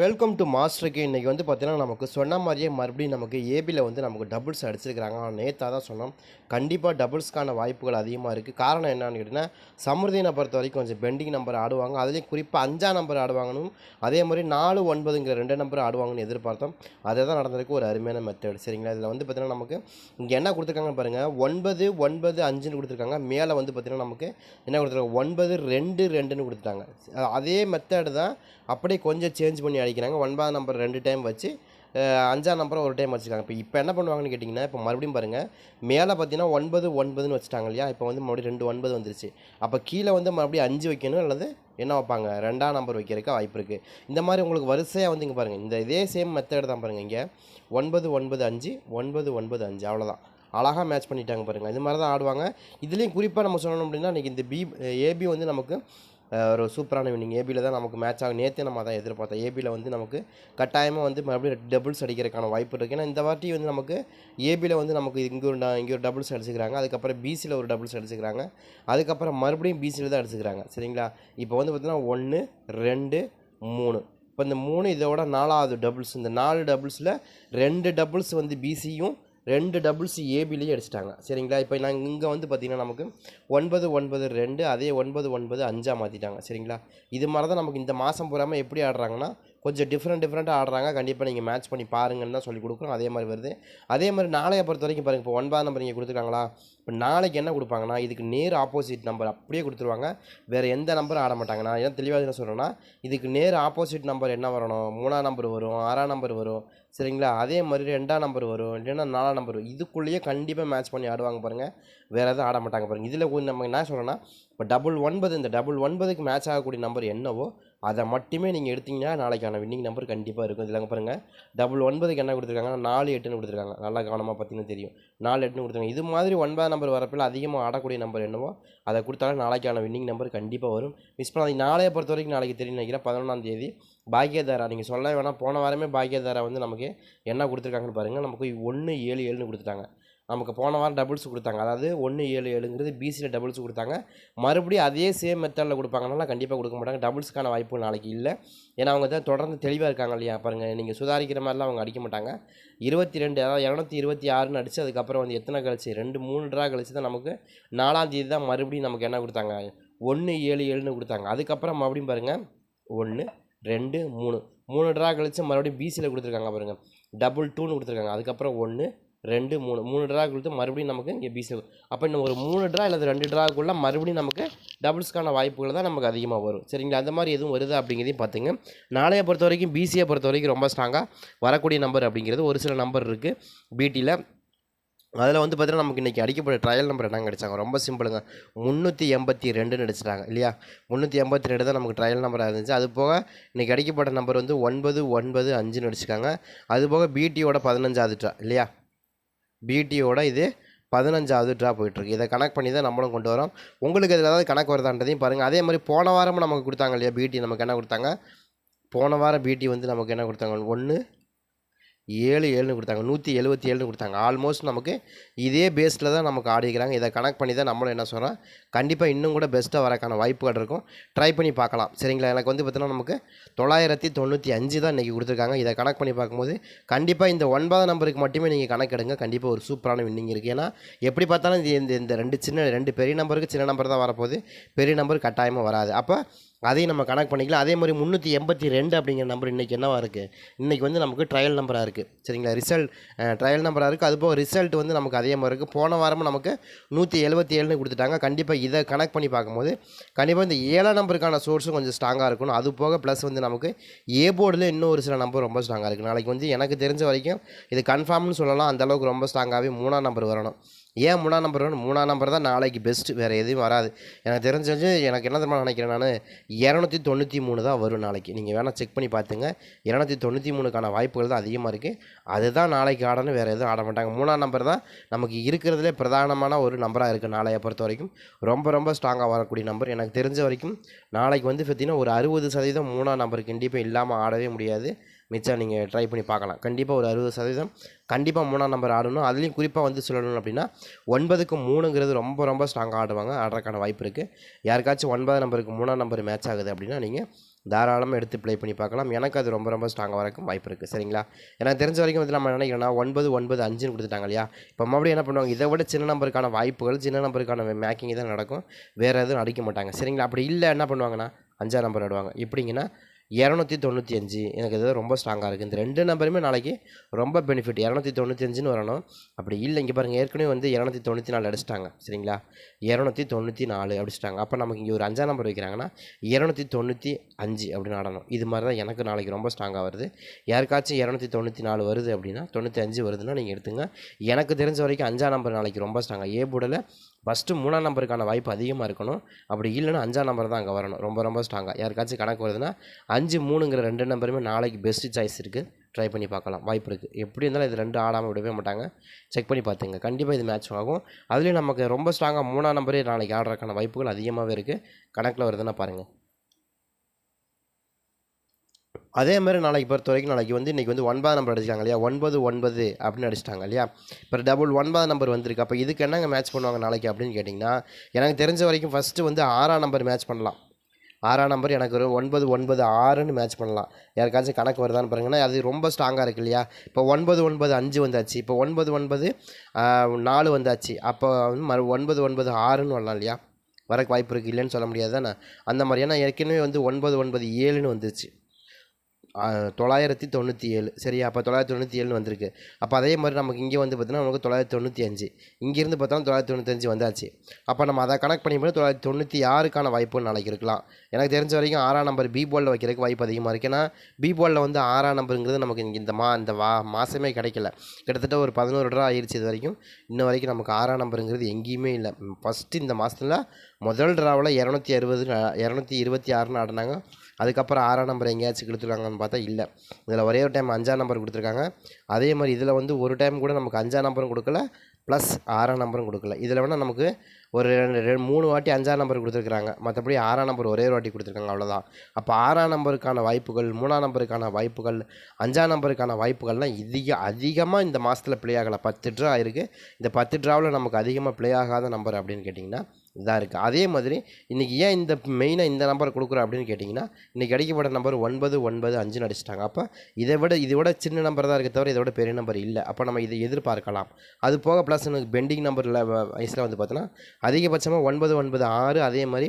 Welcome to மாஸ்டருக்கு இன்றைக்கி வந்து பார்த்திங்கன்னா நமக்கு சொன்ன மாதிரியே மறுபடியும் நமக்கு ஏபியில் வந்து நமக்கு டபுள்ஸ் அடிச்சிருக்கிறாங்க. ஆனால் நேத்தாக தான் சொன்னோம். கண்டிப்பாக டபுள்ஸ்க்கான வாய்ப்புகள் அதிகமாக இருக்குது காரணம் என்னன்னு கேட்டிங்கன்னா சமிருதினை பொறுத்த வரைக்கும் கொஞ்சம் பெண்டிங் நம்பர் ஆடுவாங்க. அதுலேயும் குறிப்பாக அஞ்சாம் நம்பர் ஆடுவாங்கன்னு. அதே மாதிரி நாலு ஒன்பதுங்கிற ரெண்டு நம்பர் ஆடுவாங்கன்னு எதிர்பார்த்தோம். அதை தான் நடந்திருக்கு. ஒரு அருமையான மெத்தட் சரிங்களா? இதில் வந்து பார்த்தீங்கன்னா நமக்கு இங்கே என்ன கொடுத்துருக்காங்கன்னு பாருங்கள் ஒன்பது ஒன்பது அஞ்சுன்னு கொடுத்துருக்காங்க. மேலே வந்து பார்த்தீங்கன்னா நமக்கு என்ன கொடுத்துருக்காங்க? ஒன்பது ரெண்டு ரெண்டுன்னு கொடுத்துட்டாங்க. அதே மெத்தடு தான் அப்படியே கொஞ்சம் சேஞ்ச் பண்ணி அடிக்கிறாங்க. ஒன்பதாம் நம்பர் ரெண்டு டைம் வச்சு அஞ்சாம் நம்பரை ஒரு டைம் வச்சுருக்காங்க. இப்போ இப்போ என்ன பண்ணுவாங்கன்னு கேட்டிங்கன்னா இப்போ மறுபடியும் பாருங்கள் மேலே பார்த்தீங்கன்னா ஒன்பது ஒன்பதுன்னு வச்சுட்டாங்க இல்லையா? இப்போ வந்து மறுபடியும் ரெண்டு ஒன்பது வந்துருச்சு. அப்போ கீழே வந்து மறுபடியும் அஞ்சு வைக்கணும் அல்லது என்ன வைப்பாங்க? ரெண்டாம் நம்பர் வைக்கிறதுக்கு வாய்ப்பு இருக்குது இந்த மாதிரி உங்களுக்கு வரிசையாக வந்து இங்கே பாருங்கள் இந்த இதே சேம் மெத்தட் தான் பாருங்கள் இங்கே. ஒன்பது ஒன்பது அஞ்சு ஒன்பது ஒன்பது அஞ்சு. அவ்வளோதான் அழகாக மேட்ச் பண்ணிட்டாங்க பாருங்கள் இது மாதிரி தான் ஆடுவாங்க. இதுலேயும் குறிப்பாக நம்ம சொல்லணும் அப்படின்னா இன்றைக்கி இந்த பி ஏபி வந்து நமக்கு ஒரு சூப்பரான வின்னிங் ஏபியில் தான் நமக்கு மேட்ச் ஆகும். நேற்றே நம்ம தான் எதிர்பார்த்தோம். ஏபியில் வந்து நமக்கு கட்டாயமாக வந்து மறுபடியும் டபுள்ஸ் அடிக்கிறதுக்கான வாய்ப்பு இருக்குது ஏன்னா இந்த வாட்டி வந்து நமக்கு ஏபியில் வந்து நமக்கு இங்கே ஒரு இங்கே ஒரு டபுள்ஸ் அடிச்சுக்கிறாங்க. அதுக்கப்புறம் பிசியில் ஒரு டபுள்ஸ் அடிச்சுக்கிறாங்க. அதுக்கப்புறம் மறுபடியும் பிசியில் தான் அடிச்சுக்கிறாங்க. சரிங்களா? இப்போ வந்து பார்த்தீங்கன்னா ஒன்று ரெண்டு மூணு. இப்போ இந்த மூணு இதோட நாலாவது டபுள்ஸ் இந்த நாலு டபுள்ஸில் ரெண்டு டபுள்ஸ் வந்து பிசியும் ரெண்டு டபுள்ஸ் ஏபிலேயே அடிச்சிட்டாங்க. சரிங்களா? இப்போ நாங்கள் இங்கே வந்து பார்த்திங்கன்னா நமக்கு ஒன்பது ஒன்பது ரெண்டு அதே ஒன்பது ஒன்பது அஞ்சா மாற்றிட்டாங்க சரிங்களா? இது மாதிரி தான் நமக்கு இந்த மாதம் பூராமல் எப்படி ஆடுறாங்கன்னா கொஞ்சம் டிஃப்ரெண்ட் டிஃப்ரெண்ட்டாக ஆடுறாங்க. கண்டிப்பாக நீங்கள் மேட்ச் பண்ணி பாருங்கன்னு தான் சொல்லி கொடுக்குறோம். அதே மாதிரி வருது. அதே மாதிரி நாளைய பொறுத்த வரைக்கும் பாருங்கள் இப்போ ஒன்பதாம் நம்பர் நீங்கள் கொடுத்துருக்காங்களா? இப்போ நாளைக்கு என்ன கொடுப்பாங்கன்னா இதுக்கு நேர் ஆப்போசிட் நம்பர் அப்படியே கொடுத்துருவாங்க. வேறு எந்த நம்பரும் ஆட மாட்டாங்க. நான் ஏன் தெளிவாக என்ன சொல்கிறேன்னா இதுக்கு நேர் ஆப்போசிட் நம்பர் என்ன வரணும்? மூணாம் நம்பர் வரும் ஆறாம் நம்பர் வரும் சரிங்களா? அதே மாதிரி ரெண்டாம் நம்பர் வரும் இல்லைன்னா நாலாம் நம்பர் வரும். இதுக்குள்ளேயே கண்டிப்பாக மேட்ச் பண்ணி ஆடுவாங்க பாருங்கள் வேறு எதுவும் ஆட மாட்டாங்க பாருங்கள் இதில் கொஞ்சம் நம்ம என்ன சொல்கிறோன்னா இப்போ டபுள் ஒன்பது இந்த டபுள் ஒன்பதுக்கு மேட்ச் ஆகக்கூடிய நம்பர் என்னவோ அதை மட்டுமே நீங்கள் எடுத்தீங்கன்னா நாளைக்கான வின்னிங் நம்பர் கண்டிப்பாக இருக்கும். இதில் பாருங்கள் டபுள் ஒன்பதுக்கு என்ன கொடுத்துருக்காங்கன்னா நாலு எட்டுன்னு கொடுத்துருக்காங்க. நல்லா கவனமாக பார்த்தீங்கன்னா தெரியும். நாலு எட்டுன்னு கொடுத்துருக்காங்க. இது மாதிரி ஒன்பதாம் நம்பர் வரப்பில் அதிகமாக ஆடக்கூடிய நம்பர் என்னவோ அதை கொடுத்தாலும் நாளைக்கான வின்னிங் நம்பர் கண்டிப்பாக வரும். மிஸ் பண்ணாதீங்க. நாளையை பொறுத்த வரைக்கும் நாளைக்கு தெரியும் நினைக்கிறேன். பதினொன்றாம் தேதி பாக்கியதாரா நீங்கள் சொல்ல வேணாம். போன வாரமே பாக்கியதாரா வந்து நமக்கு என்ன கொடுத்துருக்காங்கன்னு பாருங்கள் நமக்கு ஒன்று ஏழு ஏழுன்னு கொடுத்துட்டாங்க. நமக்கு போன வாரம் டபுள்ஸ் கொடுத்தாங்க. அதாவது ஒன்று ஏழு ஏழுங்கிறது பிசியில் டபுள்ஸ் கொடுத்தாங்க. மறுபடியும் அதே சேம் மெத்தடில் கொடுப்பாங்கனால கண்டிப்பாக கொடுக்க மாட்டாங்க. டபுள்ஸ்க்கான வாய்ப்பு நாளைக்கு இல்லை. ஏன்னா அவங்க தான் தொடர்ந்து தெளிவாக இருக்காங்க இல்லையா? பாருங்கள் நீங்கள் சுதாரிக்கிற மாதிரிலாம் அவங்க அடிக்க மாட்டாங்க. இருபத்தி ரெண்டு அதாவது இரநூத்தி இருபத்தி ஆறுன்னு அடித்து அதுக்கப்புறம் வந்து எத்தனை கழிச்சு? ரெண்டு மூணு ட்ரா கழிச்சு தான் நமக்கு நாலாம் தேதி தான் மறுபடியும் நமக்கு என்ன கொடுத்தாங்க? ஒன்று ஏழு ஏழுன்னு கொடுத்தாங்க. அதுக்கப்புறம் மறுபடியும் பாருங்கள் ஒன்று ரெண்டு மூணு. மூணு ட்ரா கழிச்சு மறுபடியும் பிசியில் கொடுத்துருக்காங்க பாருங்கள் டபுள் டூன்னு கொடுத்துருக்காங்க. அதுக்கப்புறம் ஒன்று ரெண்டு மூணு மூணு ட்ரா கொடுத்து மறுபடியும் நமக்கு இங்கே பிசியில் அப்போ இன்னும் ஒரு மூணு ட்ரா அல்லது ரெண்டு ட்ராக்குள்ளே மறுபடியும் நமக்கு டபுள்ஸ்க்கான வாய்ப்புகள் தான் நமக்கு அதிகமாக வரும். சரிங்களா? அந்த மாதிரி எதுவும் வருது அப்படிங்கிறதையும் பார்த்துங்க நாளைய பொறுத்த வரைக்கும் பிசியை பொறுத்த வரைக்கும் ரொம்ப ஸ்ட்ராங்காக வரக்கூடிய நம்பர் அப்படிங்கிறது ஒரு சில நம்பர் இருக்குது பிடியில் அதில் வந்து பார்த்தீங்கன்னா நமக்கு இன்றைக்கி அடிக்கப்பட்ட ட்ரையல் நம்பர் என்னங்க அடிச்சாங்க? ரொம்ப சிம்பிளுங்க முந்நூற்றி எண்பத்தி ரெண்டுன்னு அடிச்சிட்டாங்க இல்லையா? முந்நூற்றி எண்பத்தி ரெண்டு தான் நமக்கு ட்ரையல் நம்பராக இருந்துச்சு. அது போக இன்றைக்கி அடிக்கப்பட்ட நம்பர் வந்து ஒன்பது ஒன்பது அஞ்சுன்னு அடிச்சிருக்காங்க. அது போக பிடியோட பதினஞ்சாவது ட்ரா இல்லையா? பிடியோட இது பதினஞ்சாவது ட்ரா போயிட்டுருக்கு. இதை கனெக்ட் பண்ணி தான் நம்மளும் கொண்டு வரோம். உங்களுக்கு இதில் ஏதாவது கணக்கு வருதான்றதையும் பாருங்கள் அதே மாதிரி போன வாரமும் நமக்கு கொடுத்தாங்க இல்லையா பிடி நமக்கு என்ன கொடுத்தாங்க? போன வாரம் பிடி வந்து நமக்கு என்ன கொடுத்தாங்க? ஒன்று ஏழு ஏழுன்னு கொடுத்தாங்க. நூற்றி எழுபத்தி ஏழுன்னு கொடுத்தாங்க. ஆல்மோஸ்ட் நமக்கு இதே பேஸில் தான் நமக்கு ஆடிக்கிறாங்க இதை கனெக்ட் பண்ணி தான் நம்மளும் என்ன சொல்கிறோம் கண்டிப்பாக இன்னும் கூட பெஸ்ட்டாக வரக்கான வாய்ப்புகள் இருக்கும். ட்ரை பண்ணி பார்க்கலாம். சரிங்களா? எனக்கு வந்து பார்த்தீங்கன்னா நமக்கு தொள்ளாயிரத்தி தொண்ணூற்றி அஞ்சு தான் இன்றைக்கி கொடுத்துருக்காங்க. இதை கனெக்ட் பண்ணி பார்க்கும்போது கண்டிப்பாக இந்த ஒன்பதாம் நம்பருக்கு மட்டுமே நீங்கள் கணக்கெடுங்க கண்டிப்பாக ஒரு சூப்பரான வின்னிங் இருக்குது ஏன்னா எப்படி பார்த்தாலும் இந்த இந்த ரெண்டு சின்ன ரெண்டு பெரிய நம்பருக்கு சின்ன நம்பர் தான் வரப்போகுது. பெரிய நம்பர் கட்டாயமாக வராது. அப்போ அதையும் நம்ம கணக்கு பண்ணிக்கலாம். அதே மாதிரி முந்நூற்றி எண்பத்தி ரெண்டு அப்படிங்கிற நம்பர் இன்றைக்கி என்னவாக இருக்குது இன்றைக்கி வந்து நமக்கு ட்ரையல் நம்பராக இருக்குது சரிங்களா? ரிசல்ட் ட்ரையல் நம்பராக இருக்குது அதுபோக ரிசல்ட் வந்து நமக்கு அதே மாதிரி இருக்குது போன வாரமும் நமக்கு நூற்றி எழுபத்தி ஏழுன்னு கொடுத்துட்டாங்க. கண்டிப்பாக இதை கனெக்ட் பண்ணி பார்க்கும்போது கண்டிப்பாக இந்த ஏழாம் நம்பருக்கான சோர்ஸும் கொஞ்சம் ஸ்ட்ராங்காக இருக்கணும். அது போக ப்ளஸ் வந்து நமக்கு ஏ போர்டில் இன்னும் ஒரு சில நம்பர் ரொம்ப ஸ்ட்ராங்காக இருக்குது நாளைக்கு வந்து எனக்கு தெரிஞ்ச வரைக்கும் இது கன்ஃபார்ம்னு சொல்லலாம். அந்த அளவுக்கு ரொம்ப ஸ்ட்ராங்காகவே மூணாம் நம்பர் வரணும். ஏன் மூணாம் நம்பர் வேணும்? மூணாம் நம்பர் தான் நாளைக்கு பெஸ்ட்டு வேறு எதுவும் வராது. எனக்கு தெரிஞ்சு எனக்கு என்ன தெரியுமா நினைக்கிறேன் நான்? இரநூத்தி தொண்ணூற்றி மூணு தான் வரும் நாளைக்கு. நீங்கள் வேணால் செக் பண்ணி பார்த்துங்க இரநூத்தி தொண்ணூற்றி மூணுக்கான வாய்ப்புகள் தான் அதிகமாக இருக்குது அதுதான் நாளைக்கு ஆடணும் வேறு எதுவும் ஆட மாட்டாங்க. மூணாம் நம்பர் தான் நமக்கு இருக்கிறதுலே பிரதானமான ஒரு நம்பராக இருக்குது நாளையை பொறுத்த வரைக்கும். ரொம்ப ரொம்ப ஸ்ட்ராங்காக வரக்கூடிய நம்பர் எனக்கு தெரிஞ்ச வரைக்கும் நாளைக்கு வந்து பார்த்திங்கன்னா ஒரு அறுபது சதவீதம் மூணாம் நம்பருக்கு கண்டிப்பாக இல்லாமல் ஆடவே முடியாது. மிச்சம் நீங்கள் ட்ரை பண்ணி பார்க்கலாம். கண்டிப்பாக ஒரு அறுபது சதவீதம். கண்டிப்பாக மூணாம் நம்பர் ஆடணும். அதுலேயும் குறிப்பாக வந்து சொல்லணும் அப்படின்னா ஒன்பதுக்கு மூணுங்கிறது ரொம்ப ரொம்ப ஸ்ட்ராங்காக ஆடுவாங்க. ஆடுறதுக்கான வாய்ப்பு இருக்குது யாருக்காச்சும் ஒன்பதாம் நம்பருக்கு மூணாம் நம்பர் மேட்ச் ஆகுது அப்படின்னா நீங்கள் தாராளமாக எடுத்து ப்ளே பண்ணி பார்க்கலாம். எனக்கு அது ரொம்ப ரொம்ப ஸ்ட்ராங்காக வரக்கும் வாய்ப்பு இருக்குது சரிங்களா? எனக்கு தெரிஞ்ச வரைக்கும் வந்து நம்ம நினைக்கிறோன்னா ஒன்பது ஒன்பது அஞ்சுன்னு கொடுத்துட்டாங்க இல்லையா? இப்போ மறுபடியும் என்ன பண்ணுவாங்க? இதை விட சின்ன நம்பருக்கான வாய்ப்புகள் சின்ன நம்பருக்கான மேக்கிங் தான் நடக்கும். வேறு எதுவும் அடிக்க மாட்டாங்க. சரிங்களா? அப்படி இல்லை என்ன பண்ணுவாங்கன்னா அஞ்சாம் நம்பர் ஆடுவாங்க. எப்படிங்கன்னா இரநூத்தி தொண்ணூற்றி அஞ்சு. எனக்கு இது ரொம்ப ஸ்ட்ராங்காக இருக்குது இந்த ரெண்டு நம்பருமே நாளைக்கு ரொம்ப பெனிஃபிட் இரநூத்தி தொண்ணூற்றி அஞ்சுன்னு வரணும். அப்படி இல்லை இங்கே பாருங்கள் ஏற்கனவே வந்து இரநூத்தி தொண்ணூற்றி நாலு அடிச்சிட்டாங்க. சரிங்களா? இரநூத்தி தொண்ணூற்றி நாலு அடிச்சிட்டாங்க. அப்போ நமக்கு இங்கே ஒரு அஞ்சாம் நம்பர் வைக்கிறாங்கன்னா இரநூத்தி தொண்ணூற்றி அஞ்சு அப்படின்னு ஆடணும். இது மாதிரி தான் எனக்கு நாளைக்கு ரொம்ப ஸ்ட்ராங்காக வருது. யாருக்காச்சும் இரநூத்தி தொண்ணூற்றி நாலு வருது அப்படின்னா தொண்ணூற்றி அஞ்சு வருதுன்னா நீங்கள் எடுத்துங்க. எனக்கு தெரிஞ்ச வரைக்கும் அஞ்சாம் நம்பர் நாளைக்கு ரொம்ப ஸ்ட்ராங்காக ஏ போர்டில் ஃபஸ்ட்டு மூணாம் நம்பருக்கான வாய்ப்பு அதிகமாக இருக்கணும். அப்படி இல்லைன்னா அஞ்சாம் நம்பர் தான் அங்கே வரணும். ரொம்ப ரொம்ப ஸ்ட்ராங்காக யாருக்காச்சும் கணக்கு வருதுன்னா அஞ்சு மூணுங்கிற ரெண்டு நம்பருமே நாளைக்கு பெஸ்ட்டு சாய்ஸ் இருக்குது ட்ரை பண்ணி பார்க்கலாம். வாய்ப்பு இருக்குது எப்படி இருந்தாலும் இது ரெண்டு ஆடாமல் விடவே மாட்டாங்க. செக் பண்ணி பார்த்துங்க. கண்டிப்பாக இது மேட்ச் ஆகும். அதுலேயும் நமக்கு ரொம்ப ஸ்ட்ராங்காக மூணாம் நம்பரே நாளைக்கு ஆடுறதுக்கான வாய்ப்புகள் அதிகமாகவே இருக்குது கணக்கில் வருதுன்னா பாருங்கள் அதே மாதிரி நாளைக்கு பொறுத்த வரைக்கும் நாளைக்கு வந்து இன்றைக்கி வந்து ஒன்பது நம்பர் அடிச்சிட்டாங்க இல்லையா? ஒன்பது ஒன்பது அப்படின்னு அடிச்சிட்டாங்க இல்லையா? இப்போ டபுள் ஒன்பது நம்பர் வந்திருக்கு. அப்போ இதுக்கு என்னங்க மேட்ச் பண்ணுவாங்க நாளைக்கு அப்படின்னு கேட்டிங்கன்னா எனக்கு தெரிஞ்ச வரைக்கும் ஃபஸ்ட்டு வந்து ஆறாம் நம்பர் மேட்ச் பண்ணலாம். ஆறாம் நம்பர் எனக்கு ஒரு ஒன்பது ஒன்பது ஆறுன்னு மேட்ச் பண்ணலாம். யாருக்காச்சும் கணக்கு வருதான்னு பாருங்கன்னா அது ரொம்ப ஸ்ட்ராங்காக இருக்கு இல்லையா? இப்போ ஒன்பது ஒன்பது அஞ்சு வந்தாச்சு. இப்போ ஒன்பது ஒன்பது நாலு வந்தாச்சு. அப்போ வந்து மறு ஒன்பது ஒன்பது ஆறுன்னு வரலாம் இல்லையா? வரக்கு வாய்ப்பு இருக்குது இல்லைன்னு சொல்ல முடியாது தானே? அந்த மாதிரி ஏன்னா ஏற்கனவே வந்து ஒன்பது ஒன்பது ஏழுன்னு வந்துச்சு. தொள்ளாயிரத்தி தொண்ணூற்றி ஏழு. சரியா? அப்போ தொள்ளாயிரத்தி தொண்ணூற்றி ஏழுன்னு வந்திருக்கு. அப்போ அதே மாதிரி நமக்கு இங்கே வந்து பார்த்தீங்கன்னா நமக்கு தொள்ளாயிரத்தி தொண்ணூற்றி அஞ்சு. இங்கேருந்து பார்த்தாலும் தொள்ளாயிரத்தி தொண்ணூத்தஞ்சு வந்தாச்சு. அப்போ நம்ம அதை கனெக்ட் பண்ணி போய் தொள்ளாயிரத்தி தொண்ணூற்றி ஆறுக்கான வாய்ப்பு நாளைக்கு இருக்கலாம் எனக்கு தெரிஞ்ச வரைக்கும் ஆறாம் நம்பர் பி போலில் வைக்கிறதுக்கு வாய்ப்பு அதிகமாக இருக்குது ஏன்னா பி போலில் வந்து ஆறாம் நம்பருங்கிறது நமக்கு இங்கே இந்த மா இந்த வா மாதமே கிடைக்கல. கிட்டத்தட்ட ஒரு பதினோரு ரூபா ஆயிடுச்சு இது வரைக்கும். இன்ன வரைக்கும் நமக்கு ஆறாம் நம்பருங்கிறது எங்கேயுமே இல்லை. ஃபஸ்ட்டு இந்த மாதத்தில் முதல் ட்ராவில் இரநூத்தி அறுபது இரநூத்தி இருபத்தி ஆறுன்னு ஆடினாங்க. அதுக்கப்புறம் ஆறாம் நம்பர் எங்கேயாச்சும் கொடுத்துருக்காங்கன்னு பார்த்தா இல்லை. இதில் ஒரே ஒரு டைம் அஞ்சாம் நம்பர் கொடுத்துருக்காங்க. அதே மாதிரி இதில் வந்து ஒரு டைம் கூட நமக்கு அஞ்சாம் நம்பரும் கொடுக்கல ப்ளஸ் ஆறாம் நம்பரும் கொடுக்கல. இதில் வேணால் நமக்கு ஒரு ரெண்டு ரெண்டு மூணு வாட்டி அஞ்சாம் நம்பர் கொடுத்துருக்குறாங்க மற்றபடி ஆறாம் நம்பர் ஒரே ஒரு வாட்டி கொடுத்துருக்காங்க அவ்வளோதான் அப்போ ஆறாம் நம்பருக்கான வாய்ப்புகள் மூணாம் நம்பருக்கான வாய்ப்புகள் அஞ்சாம் நம்பருக்கான வாய்ப்புகள்லாம் அதிக அதிகமாக இந்த மாதத்தில் ப்ளே ஆகலை. பத்து ட்ரா இருக்குது இந்த பத்து ட்ராவில் நமக்கு அதிகமாக ப்ளே ஆகாத நம்பர் அப்படின்னு கேட்டிங்கன்னா இதாக இருக்குது அதே மாதிரி இன்றைக்கி ஏன் இந்த மெயினாக இந்த நம்பர் கொடுக்குறோம் அப்படின்னு கேட்டிங்கன்னா இன்றைக்கி கிடைக்கப்பட்ட நம்பர் ஒன்பது ஒன்பது அஞ்சுன்னு அடிச்சிட்டாங்க. அப்போ இதை விட இதை விட சின்ன நம்பர் தான் இருக்க தவிர இதை விட பெரிய நம்பர் இல்லை. அப்போ நம்ம இதை எதிர்பார்க்கலாம். அது போக ப்ளஸ் எனக்கு பெண்டிங் நம்பரில் வயசில் வந்து பார்த்தோன்னா அதிகபட்சமாக ஒன்பது ஒன்பது ஆறு அதே மாதிரி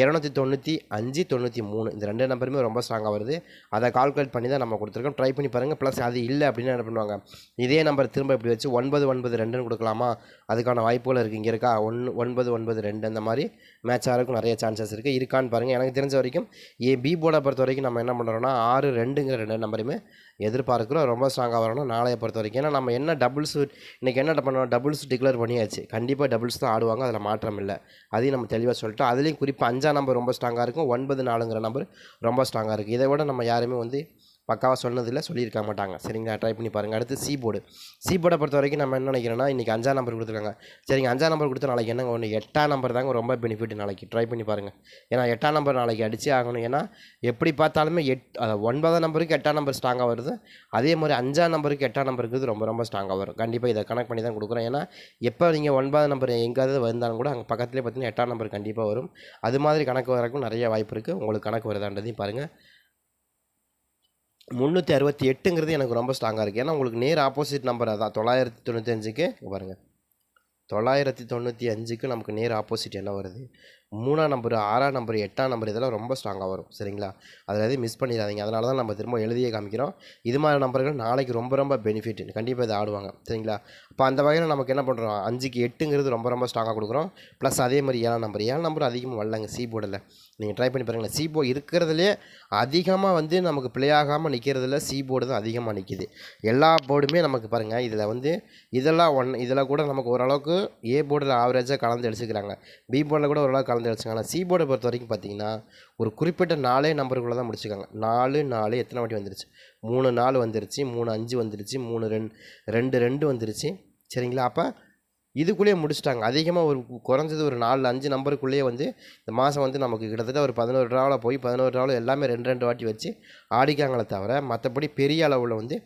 இரநூத்தி தொண்ணூற்றி அஞ்சு தொண்ணூற்றி மூணு. இந்த ரெண்டு நம்பருமே ரொம்ப ஸ்ட்ராங்காக வருது. அதை கால்குலேட் பண்ணி தான் நம்ம கொடுத்துருக்கோம். ட்ரை பண்ணி பாருங்கள் ப்ளஸ் அது இல்லை அப்படின்னு என்ன பண்ணுவாங்க? இதே நம்பர் திரும்ப இப்படி வச்சு ஒன்பது ஒன்பது ரெண்டுன்னு கொடுக்கலாமா? அதுக்கான வாய்ப்புகள் இருக்குது இங்கே இருக்கா? ஒன்று ஒன்பது ஒன்பது ரெண்டு அந்த மாதிரி மேட்ச் ஆகிறதுக்கும் நிறைய சான்சஸ் இருக்குது இருக்கான்னு பாருங்கள் எனக்கு தெரிஞ்ச வரைக்கும் ஏ பி போர்டை பொறுத்த வரைக்கும் நம்ம என்ன பண்ணுறோம்னா ஆறு ரெண்டுங்கிற ரெண்டு நம்பருமே எதிர்பார்க்குறோம். ரொம்ப ஸ்ட்ராங்காக வரணும். நாளைய பொறுத்த வரைக்கும் ஏன்னா நம்ம என்ன டபுள்ஸ் இன்றைக்கி என்ன பண்ணணும் டபுள்ஸ் டிக்ளேர் பண்ணியாச்சு. கண்டிப்பாக டபுள்ஸ் தான் ஆடுவாங்க. அதில் மாற்றம் இல்லை. அதையும் நம்ம தெளிவாக சொல்லிட்டோம். அதுலேயும் குறிப்பாக அஞ்சாம் நம்பர் ரொம்ப ஸ்ட்ராங்காக இருக்கும். ஒன்பது நாலுங்கிற நம்பர் ரொம்ப ஸ்ட்ராங்காக இருக்குது இதை விட நம்ம யாருமே வந்து பக்காவாக சொன்னதில்லை சொல்லியிருக்க மாட்டாங்க. சரிங்களா? ட்ரை பண்ணி பாருங்கள் அடுத்து சி போர்டு சி போர்டை பொறுத்த வரைக்கும் நம்ம என்ன நினைக்கிறோன்னா இன்றைக்கி அஞ்சாம் நம்பர் கொடுத்துருக்காங்க. சரிங்க அஞ்சாம் நம்பர் கொடுத்து நாளைக்கு என்னங்க? ஒன்று எட்டாம் நம்பர் தாங்க ரொம்ப பெனிஃபிட் நாளைக்கு. ட்ரை பண்ணி பாருங்கள் ஏன்னா எட்டாம் நம்பர் நாளைக்கு அடிச்சே ஆகணும். ஏன்னா எப்படி பார்த்தாலுமே எட் ஒன்பதாம் நம்பருக்கு எட்டாம் நம்பர் ஸ்ட்ராங்காக வருது. அதே மாதிரி அஞ்சாம் நம்பருக்கு எட்டாம் நம்பருக்கு ரொம்ப ரொம்ப ஸ்ட்ராங்காக வரும். கண்டிப்பாக இதை கனெக்ட் பண்ணி தான் கொடுக்குறோம். ஏன்னா எப்போ நீங்கள் ஒன்பதாம் நம்பர் எங்கேயாவது வந்தாலும் கூட அங்கே பக்கத்துலேயே பார்த்தீங்கன்னா எட்டாம் நம்பர் கண்டிப்பாக வரும். அது மாதிரி கணக்கு வரக்கும் நிறைய வாய்ப்பு இருக்குது உங்களுக்கு கணக்கு வருதான்றதையும் பாருங்கள் முந்நூற்றி அறுபத்தி எட்டுங்கிறது எனக்கு ரொம்ப ஸ்ட்ராங்காக இருக்குது ஏன்னா உங்களுக்கு நேர் ஆப்போசிட் நம்பர் அதான். தொள்ளாயிரத்தி தொண்ணூற்றி அஞ்சுக்கு பாருங்கள் தொள்ளாயிரத்தி தொண்ணூற்றி அஞ்சுக்கு நமக்கு நேர் ஆப்போசிட் என்ன வருது? மூணாம் நம்பர் ஆறாம் நம்பர் எட்டாம் நம்பர் இதெல்லாம் ரொம்ப ஸ்ட்ராங்காக வரும். சரிங்களா? அதில் எதையும் மிஸ் பண்ணிடாதீங்க. அதனால தான் நம்ம திரும்ப எழுதியே காமிக்கிறோம். இது மாதிரி நம்பர்கள் நாளைக்கு ரொம்ப ரொம்ப பெனிஃபிட் கண்டிப்பாக இதை ஆடுவாங்க. சரிங்களா? அப்போ அந்த வகையில் நமக்கு என்ன பண்ணுறோம் அஞ்சுக்கு எட்டுங்கிறது ரொம்ப ரொம்ப ஸ்ட்ராங்காக கொடுக்குறோம். ப்ளஸ் அதே மாதிரி ஏழாம் நம்பர் ஏழாம் நம்பர் அதிகமாக வரலங்க சி போர்டில் நீங்கள் ட்ரை பண்ணி பாருங்களேன். சி போர்டு இருக்கிறதுலே அதிகமாக வந்து நமக்கு பிளே ஆகாமல் நிற்கிறதுல சி போர்டு தான் அதிகமாக நிற்கிது எல்லா போர்டுமே நமக்கு பாருங்கள் இதில் வந்து இதெல்லாம் ஒன் இதில் கூட நமக்கு ஓரளவுக்கு ஏ போர்டில் ஆவரேஜாக கலந்து அடிச்சுக்கிறாங்க. பி போர்டில் கூட ஓரளவுக்கு கலந்து அடிச்சுக்காங்க சீபோர்டை பொறுத்த வரைக்கும் பார்த்தீங்கன்னா ஒரு குறிப்பிட்ட நாலே நம்பருக்குள்ளே தான் முடிச்சுக்காங்க நாலு நாலு எத்தனை வாட்டி வந்துருச்சு? மூணு நாலு வந்துருச்சு மூணு அஞ்சு வந்துருச்சு மூணு ரெண்டு ரெண்டு ரெண்டு வந்துருச்சு. சரிங்களா? அப்போ இதுக்குள்ளேயே முடிச்சிட்டாங்க. அதிகமாக ஒரு குறைஞ்சது ஒரு நாலு அஞ்சு நம்பருக்குள்ளேயே வந்து இந்த மாதம் வந்து நமக்கு கிட்டத்தட்ட ஒரு பதினோரு ரூபாவில் போய் பதினோரு ரூபாவில் எல்லாமே ரெண்டு ரெண்டு வாட்டி வச்சு ஆடிக்காங்களே தவிர மற்றபடி பெரிய அளவில் வந்து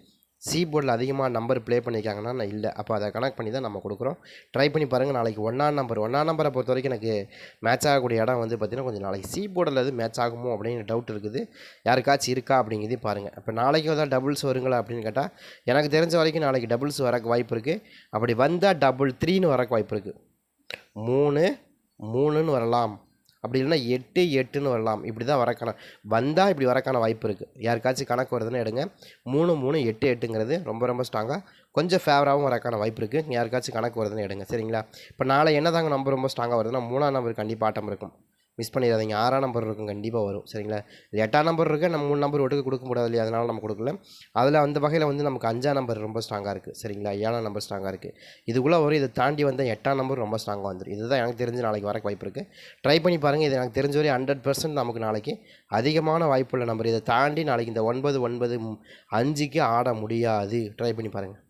சி போர்டில் அதிகமாக நம்பர் ப்ளே பண்ணியிருக்காங்கன்னா நான் இல்லை. அப்போ அதை கனெக்ட் பண்ணி தான் நம்ம கொடுக்குறோம். ட்ரை பண்ணி பாருங்கள் நாளைக்கு ஒன்றாம் நம்பர் ஒன்றாம் நம்பரை பொறுத்த வரைக்கும் எனக்கு மேட்ச் ஆகக்கூடிய இடம் வந்து பார்த்திங்கன்னா கொஞ்சம் நாளைக்கு சி போர்டில் எது மேட்ச் ஆகுமோ அப்படின்னு டவுட் இருக்குது. யாருக்காச்சும் இருக்கா அப்படிங்கிறதையும் பாருங்கள் இப்போ நாளைக்கு தான் டபுள்ஸ் வருங்களா அப்படின்னு கேட்டால் எனக்கு தெரிஞ்ச வரைக்கும் நாளைக்கு டபுள்ஸ் வரக்கு வாய்ப்பு இருக்குது அப்படி வந்தால் டபுள் த்ரீன்னு வரக்கு வாய்ப்பு இருக்குது மூணு மூணுன்னு வரலாம். அப்படி இல்லைன்னா எட்டு எட்டுன்னு வரலாம். இப்படி தான் வரக்கான வந்தால் இப்படி வரக்கான வாய்ப்பு இருக்குது யாருக்காச்சும் கணக்கு வருதுன்னு எடுங்க. மூணு மூணு எட்டு எட்டுங்கிறது ரொம்ப ரொம்ப ஸ்ட்ராங்காக கொஞ்சம் ஃபேவராகவும் வரக்கான வாய்ப்பு இருக்குது யாருக்காச்சும் கணக்கு வருதுன்னு எடுங்க. சரிங்களா? இப்போ நாளை என்ன தாங்க நம்பர் ரொம்ப ஸ்ட்ராங்காக வருதுன்னா மூணாம் நம்பர் கண்டிப்பாக ஆட்டம் இருக்கும். மிஸ் பண்ணிடாதீங்க. ஆறாம் நம்பர் இருக்கும் கண்டிப்பாக வரும். சரிங்களா? இது எட்டாம் நம்பர் இருக்குது நம்ம மூணு நம்பர் ஒட்டுக்கு கொடுக்க முடியாது இல்லையா? அதனால் நம்ம கொடுக்கல. அதில் அந்த வகையில் வந்து நமக்கு அஞ்சாம் நம்பர் ரொம்ப ஸ்ட்ராங்காக இருக்குது சரிங்களா? ஏழாம் நம்பர் ஸ்ட்ராங்காக இருக்குது இதுக்குள்ளே வரும் இதை தாண்டி வந்தால் எட்டாம் நம்பர் ரொம்ப ஸ்ட்ராங்காக வந்துடும் இதுதான் எனக்கு தெரிஞ்சு நாளைக்கு வரக்கு வாய்ப்பு இருக்குது ட்ரை பண்ணி பாருங்கள் இது எனக்கு தெரிஞ்ச வரை ஹண்ட்ரட் பர்சன்ட் நமக்கு நாளைக்கு அதிகமான வாய்ப்புள்ள நம்பர் இதை தாண்டி நாளைக்கு இந்த ஒன்பது ஒன்பது அஞ்சுக்கு ஆட முடியாது. ட்ரை பண்ணி பாருங்கள்